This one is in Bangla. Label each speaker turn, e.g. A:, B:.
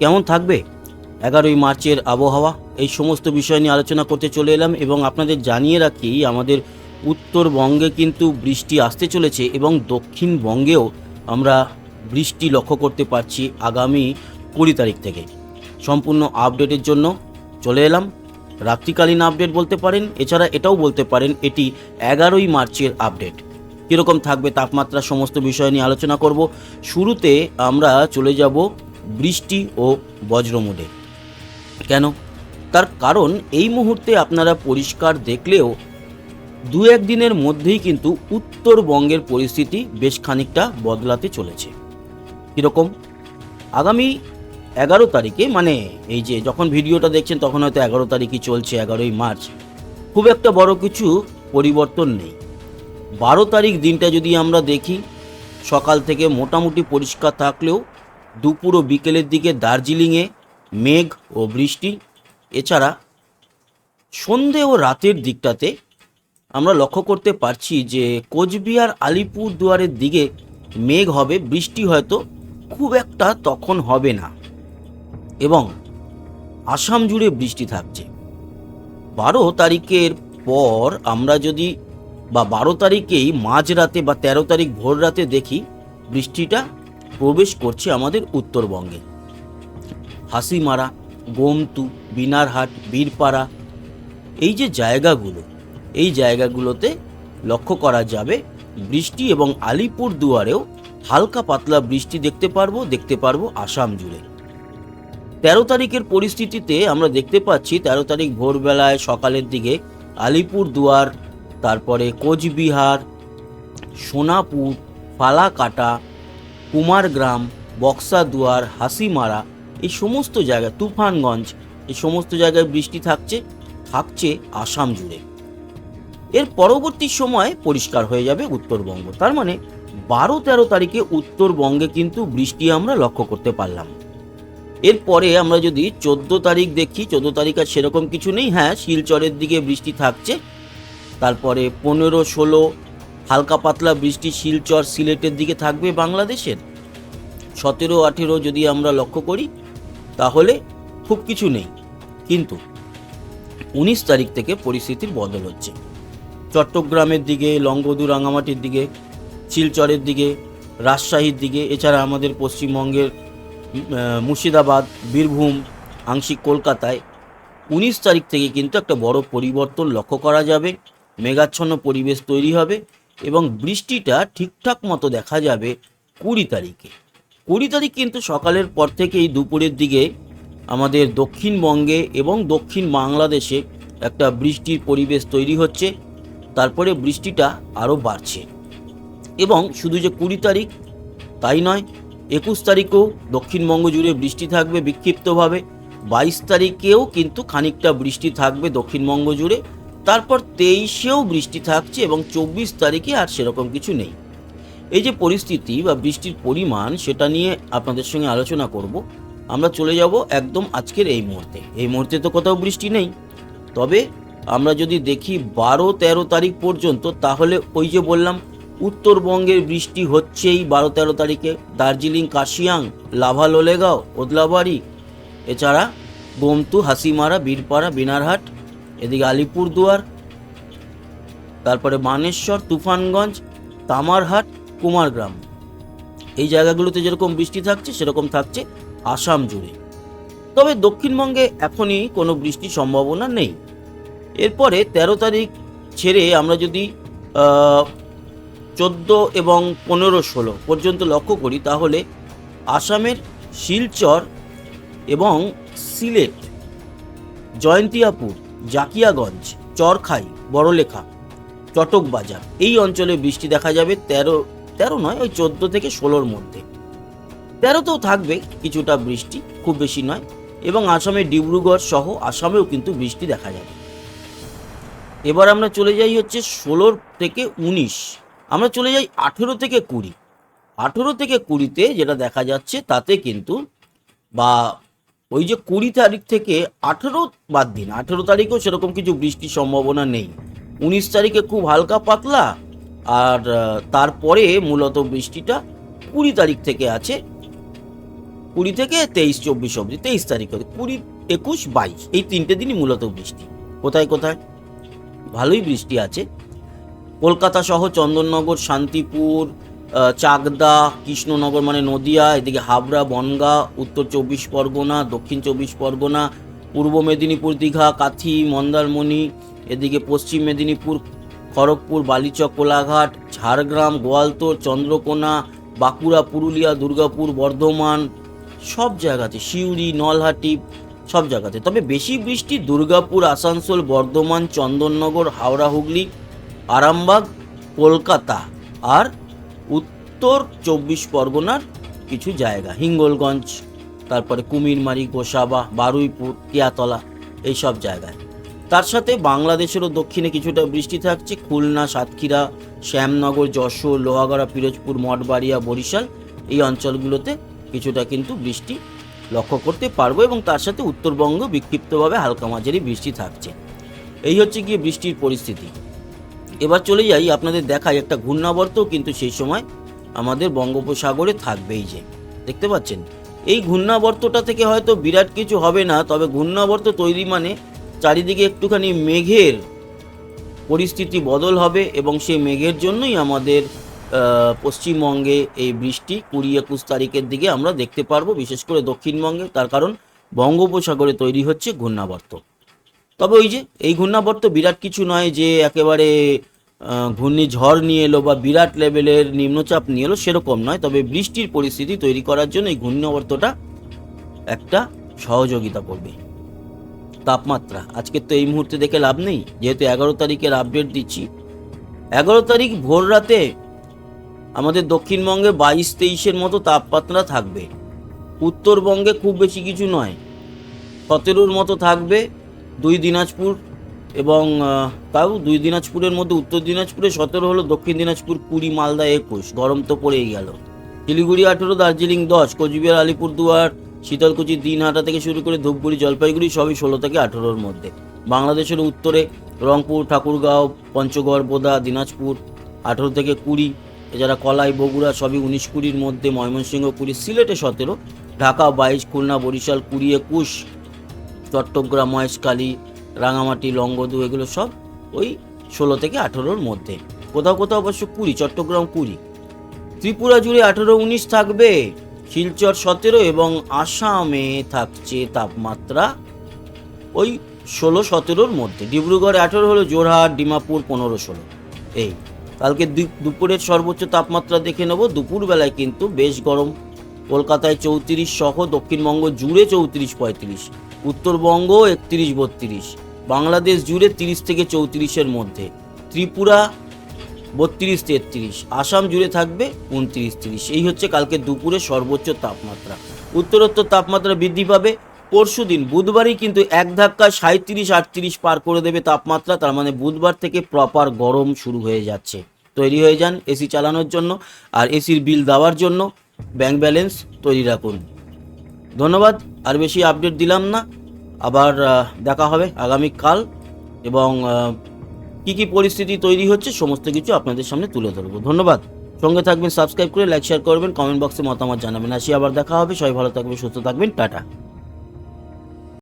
A: কেমন থাকবে? এগারোই মার্চের আবহাওয়া, এই সমস্ত বিষয় নিয়ে আলোচনা করতে চলে এলাম এবং আপনাদের জানিয়ে রাখি, আমাদের উত্তরবঙ্গে কিন্তু বৃষ্টি আসতে চলেছে এবং দক্ষিণবঙ্গেও আমরা বৃষ্টি লক্ষ্য করতে পারছি আগামী কুড়ি তারিখ থেকে। সম্পূর্ণ আপডেটের জন্য চলে এলাম। রাত্রিকালীন আপডেট বলতে পারেন, এছাড়া এটাও বলতে পারেন, এটি এগারোই মার্চের আপডেট। কীরকম থাকবে তাপমাত্রা, সমস্ত বিষয় নিয়ে আলোচনা করব। শুরুতে আমরা চলে যাব বৃষ্টি ও বজ্রমোডে। কেন? তার কারণ এই মুহূর্তে আপনারা পরিষ্কার দেখলেও দু এক দিনের মধ্যেই কিন্তু উত্তরবঙ্গের পরিস্থিতি বেশ খানিকটা বদলাতে চলেছে। কীরকম? আগামী এগারো তারিখে মানে এই যে যখন ভিডিওটা দেখছেন তখন হয়তো এগারো তারিখই চলছে, এগারোই মার্চ। খুব একটা বড় কিছু পরিবর্তন নেই। বারো তারিখ দিনটা যদি আমরা দেখি, সকাল থেকে মোটামুটি পরিষ্কার থাকলেও দুপুর ও বিকেলের দিকে দার্জিলিংয়ে মেঘ ও বৃষ্টি। এছাড়া সন্ধে ও রাতের দিকটাতে আমরা লক্ষ্য করতে পারছি যে কোচবিহার আলিপুর দুয়ারের দিকে মেঘ হবে, বৃষ্টি হয়তো খুব একটা তখন হবে না এবং আসাম জুড়ে বৃষ্টি থাকছে। বারো তারিখের পর আমরা যদি বা বারো তারিখেই মাঝরাতে বা তেরো তারিখ ভোর রাতে দেখি, বৃষ্টিটা প্রবেশ করছে আমাদের উত্তরবঙ্গে। হাসিমারা, গোমতু, বিনারহাট, বীরপাড়া, এই যে জায়গাগুলো, এই জায়গাগুলোতে লক্ষ্য করা যাবে বৃষ্টি এবং আলিপুর দুয়ারেও হালকা পাতলা বৃষ্টি দেখতে পারব দেখতে পারব আসাম জুড়ে। তেরো তারিখের পরিস্থিতিতে আমরা দেখতে পাচ্ছি, তেরো তারিখ ভোরবেলায় সকালের দিকে আলিপুর দুয়ার তারপরে কোচবিহার, সোনাপুর, ফালাকাটা কুমারগ্রাম বক্সাদুয়ার হাসিমারা, এই সমস্ত জায়গায়, তুফানগঞ্জ, এই সমস্ত জায়গায় বৃষ্টি থাকছে থাকছে আসাম জুড়ে। এর পরবর্তী সময় পরিষ্কার হয়ে যাবে উত্তরবঙ্গ। তার মানে বারো তেরো তারিখে উত্তরবঙ্গে কিন্তু বৃষ্টি আমরা লক্ষ্য করতে পারলাম। এরপরে আমরা যদি চোদ্দ তারিখ দেখি, চোদ্দ তারিখ আর সেরকম কিছু নেই। হ্যাঁ শিলচরের দিকে বৃষ্টি থাকছে, তারপরে পনেরো, ষোলো হালকা পাতলা বৃষ্টি শিলচর সিলেটের দিকে থাকবে বাংলাদেশের। সতেরো, আঠেরো যদি আমরা লক্ষ্য করি, তাহলে খুব কিছু নেই। কিন্তু উনিশ তারিখ থেকে পরিস্থিতির বদল হচ্ছে। চট্টগ্রামের দিকে, লংগদু রাঙামাটির দিকে, শিলচরের দিকে, রাজশাহীর দিকে, এছাড়া আমাদের পশ্চিমবঙ্গের মুর্শিদাবাদ, বীরভূম, আংশিক কলকাতায় উনিশ তারিখ থেকে কিন্তু একটা বড় পরিবর্তন লক্ষ্য করা যাবে। মেঘাচ্ছন্ন পরিবেশ তৈরি হবে। এবং বৃষ্টিটা ঠিকঠাক মতো দেখা যাবে কুড়ি তারিখে। কুড়ি তারিখ কিন্তু সকালের পর থেকেই দুপুরের দিকে আমাদের দক্ষিণবঙ্গে এবং দক্ষিণ বাংলাদেশে একটা বৃষ্টির পরিবেশ তৈরি হচ্ছে। তারপরে বৃষ্টিটা আরও বাড়ছে। এবং শুধু যে কুড়ি তারিখ, তাই নয়, একুশ তারিখেও দক্ষিণবঙ্গ জুড়ে বৃষ্টি থাকবে বিক্ষিপ্তভাবে। বাইশ তারিখেও কিন্তু খানিকটা বৃষ্টি থাকবে দক্ষিণবঙ্গ জুড়ে। তারপর তেইশেও বৃষ্টি থাকছে এবং চব্বিশ তারিখে আর সেরকম কিছু নেই। এই যে পরিস্থিতি বা বৃষ্টির পরিমাণ, সেটা নিয়ে আপনাদের সঙ্গে আলোচনা করব। আমরা চলে যাব একদম আজকের এই মুহূর্তে। এই মুহূর্তে তো কোথাও বৃষ্টি নেই। তবে আমরা যদি দেখি বারো তেরো তারিখ পর্যন্ত, তাহলে ওই যে বললাম, উত্তরবঙ্গের বৃষ্টি হচ্ছেই বারো তেরো তারিখে। দার্জিলিং, কাশিয়াং, লাভা, লোলেগাঁও, ওদলাবাড়ি, এছাড়া গোমতু, হাসিমারা, বীরপাড়া, বিনারহাট এদিকে আলিপুরদুয়ার, তারপরে বানেশ্বর তুফানগঞ্জ, তামারহাট, কুমারগ্রাম। এই জায়গাগুলোতে যেরকম বৃষ্টি থাকছে, সেরকম থাকছে আসাম জুড়ে। তবে দক্ষিণবঙ্গে এখনই কোনো বৃষ্টির সম্ভাবনা নেই। এরপরে তেরো তারিখ ছেড়ে আমরা যদি চোদ্দ এবং পনেরো, ষোলো পর্যন্ত লক্ষ্য করি, তাহলে আসামের শিলচর এবং সিলেট, জয়ন্তিয়াপুর জাকিয়াগঞ্জ, চরখাই, বড়লেখা, চটকবাজার। এই অঞ্চলে বৃষ্টি দেখা যাবে তেরো তেরো নয়, ওই চোদ্দ থেকে ষোলোর মধ্যে। তেরোতেও থাকবে কিছুটা বৃষ্টি, খুব বেশি নয়, এবং আসামে ডিব্রুগড় সহ আসামেও কিন্তু বৃষ্টি দেখা যাবে। এবার আমরা চলে যাই হচ্ছে ষোলোর থেকে উনিশ। আমরা চলে যাই আঠেরো থেকে কুড়ি। আঠেরো থেকে কুড়িতে যেটা দেখা যাচ্ছে তাতে কিন্তু বা ওই যে কুড়ি তারিখ থেকে আঠেরো বাদ দিন, আঠেরো তারিখেও সেরকম কিছু বৃষ্টির সম্ভাবনা নেই। উনিশ তারিখে খুব হালকা পাতলা, আর তারপরে মূলত বৃষ্টিটা কুড়ি তারিখ থেকে আছে। কুড়ি থেকে তেইশ, চব্বিশ অবধি, তেইশ তারিখ কুড়ি, একুশ, বাইশ, এই তিনটে দিনই মূলত বৃষ্টি। কোথায় কোথায়? ভালোই বৃষ্টি আছে। কলকাতা সহ চন্দননগর, শান্তিপুর চাকদা, কৃষ্ণনগর মানে নদিয়া, এদিকে হাবড়া, বনগাঁ, উত্তর চব্বিশ পরগনা, দক্ষিণ চব্বিশ পরগনা, পূর্ব মেদিনীপুর, দীঘা, কাথি, মন্দারমণি, এদিকে পশ্চিম মেদিনীপুর, খড়গপুর, বালিচক, কোলাঘাট, ঝাড়গ্রাম গোয়ালতোড় চন্দ্রকোনা, বাঁকুড়া, পুরুলিয়া, দুর্গাপুর, বর্ধমান, সব জায়গাতে, সিউড়ি, নলহাটি, সব জায়গাতে। তবে বেশি বৃষ্টি দুর্গাপুর, আসানসোল, বর্ধমান, চন্দননগর, হাওড়া, হুগলি, আরামবাগ, কলকাতা আর উত্তর চব্বিশ পরগনার কিছু জায়গা, হিঙ্গলগঞ্জ, তারপরে কুমিরমারি, গোসাবা, বারুইপুর টিয়াতলা এইসব জায়গায়। তার সাথে বাংলাদেশেরও দক্ষিণে কিছুটা বৃষ্টি থাকছে, খুলনা, সাতক্ষীরা, শ্যামনগর, যশোর, লোহাগড়া, পিরোজপুর, মঠবাড়িয়া, বরিশাল, এই অঞ্চলগুলোতে কিছুটা কিন্তু বৃষ্টি লক্ষ্য করতে পারব এবং তার সাথে উত্তরবঙ্গ বিক্ষিপ্তভাবে হালকা মাঝারি বৃষ্টি থাকছে। এই হচ্ছে গিয়ে বৃষ্টির পরিস্থিতি। এবার চলে যাই, আপনাদের দেখাই একটা ঘূর্ণাবর্তও কিন্তু সেই সময় আমাদের বঙ্গোপসাগরে থাকবেই যে। দেখতে পাচ্ছেন? এই ঘূর্ণাবর্তটা থেকে হয়তো বিরাট কিছু হবে না, তবে ঘূর্ণাবর্ত তৈরি মানে চারিদিকে একটুখানি মেঘের পরিস্থিতি বদল হবে এবং সেই মেঘের জন্যই আমাদের পশ্চিমবঙ্গে এই বৃষ্টি কুড়ি একুশ তারিখের দিকে আমরা দেখতে পারব, বিশেষ করে দক্ষিণবঙ্গে, তার কারণ বঙ্গোপসাগরে তৈরি হচ্ছে ঘূর্ণাবর্ত। তবে ওই যে, এই ঘূর্ণাবর্ত বিরাট কিছু নয় যে একেবারে ঘূর্ণিঝড় নিয়ে এলো বা বিরাট লেভেলের নিম্নচাপ নিয়ে এলো সেরকম নয়। তবে বৃষ্টির পরিস্থিতি তৈরি করার জন্য এই ঘূর্ণাবর্তটা একটা সহযোগিতা করবে। তাপমাত্রা, আজকে তো এই মুহূর্তে দেখে লাভ নেই। যেহেতু এগারো তারিখের আপডেট দিচ্ছি। এগারো তারিখ ভোর রাতে আমাদের দক্ষিণবঙ্গে বাইশ তেইশের মতো তাপমাত্রা থাকবে। উত্তরবঙ্গে খুব বেশি কিছু নয়। সতেরোর মতো থাকবে। দুই দিনাজপুর এবং তাও দুই দিনাজপুরের মধ্যে উত্তর দিনাজপুরে, সতেরো হলো দক্ষিণ দিনাজপুর, কুড়ি, মালদা একুশ। গরম তো পড়েই গেল। শিলিগুড়ি আঠেরো, দার্জিলিং দশ, কোচবিহার, আলিপুরদুয়ার, শীতলকুচি দিনহাটা থেকে শুরু করে ধূপগুড়ি, জলপাইগুড়ি সবই ষোলো থেকে আঠেরোর মধ্যে। বাংলাদেশের উত্তরে রংপুর, ঠাকুরগাঁও, পঞ্চগড়, বোদা, দিনাজপুর আঠেরো থেকে কুড়ি। এছাড়া কলাই, বগুড়া সবই উনিশ কুড়ির মধ্যে, ময়মনসিংহ কুড়ি, সিলেটে সতেরো, ঢাকা বাইশ, খুলনা, বরিশাল কুড়ি, একুশ। চট্টগ্রাম মহেশখালী রাঙামাটি লঙ্গদু এগুলো সব ওই ষোলো থেকে আঠেরোর মধ্যে। কোথাও কোথাও অবশ্য কুড়ি, চট্টগ্রাম কুড়ি। ত্রিপুরা জুড়ে আঠেরো উনিশ থাকবে, শিলচর সতেরো এবং আসামে থাকছে তাপমাত্রা ওই ষোলো সতেরোর মধ্যে। ডিব্রুগড়ে আঠেরো হলো জোরহাট ডিমাপুর পনেরো ষোলো। এই, কালকে দুপুরের সর্বোচ্চ তাপমাত্রা দেখে নেব। দুপুরবেলায় কিন্তু বেশ গরম। কলকাতায় চৌত্রিশ, সহ দক্ষিণবঙ্গ জুড়ে চৌত্রিশ, পঁয়ত্রিশ। উত্তরবঙ্গ একত্রিশ বত্রিশ, বাংলাদেশ জুড়ে তিরিশ থেকে চৌত্রিশের মধ্যে, ত্রিপুরা বত্রিশ তেত্রিশ, আসাম জুড়ে থাকবে উনত্রিশ তিরিশ। এই হচ্ছে কালকে দুপুরে সর্বোচ্চ তাপমাত্রা। উত্তরোত্তর তাপমাত্রা বৃদ্ধি পাবে পরশু দিন, বুধবারই কিন্তু এক ধাক্কায় সাঁত্রিশ আটত্রিশ পার করে দেবে তাপমাত্রা, তার মানে বুধবার থেকে প্রপার গরম শুরু হয়ে যাচ্ছে। তৈরি হয়ে যান এসি চালানোর জন্য আর এসির বিল দেওয়ার জন্য ব্যাংক ব্যালেন্স তৈরি রাখুন। ধন্যবাদ, আর বেশি আপডেট দিলাম না। আবার দেখা হবে আগামীকাল, এবং কী কি পরিস্থিতি তৈরি হচ্ছে সমস্ত কিছু আপনাদের সামনে তুলে ধরবো। ধন্যবাদ। সঙ্গে থাকবেন সাবস্ক্রাইব করে লাইক শেয়ার করবেন কমেন্ট বক্সে মতামত জানাবেন। আসি, আবার দেখা হবে। সবাই ভালো থাকবেন, সুস্থ থাকবেন। টাটা।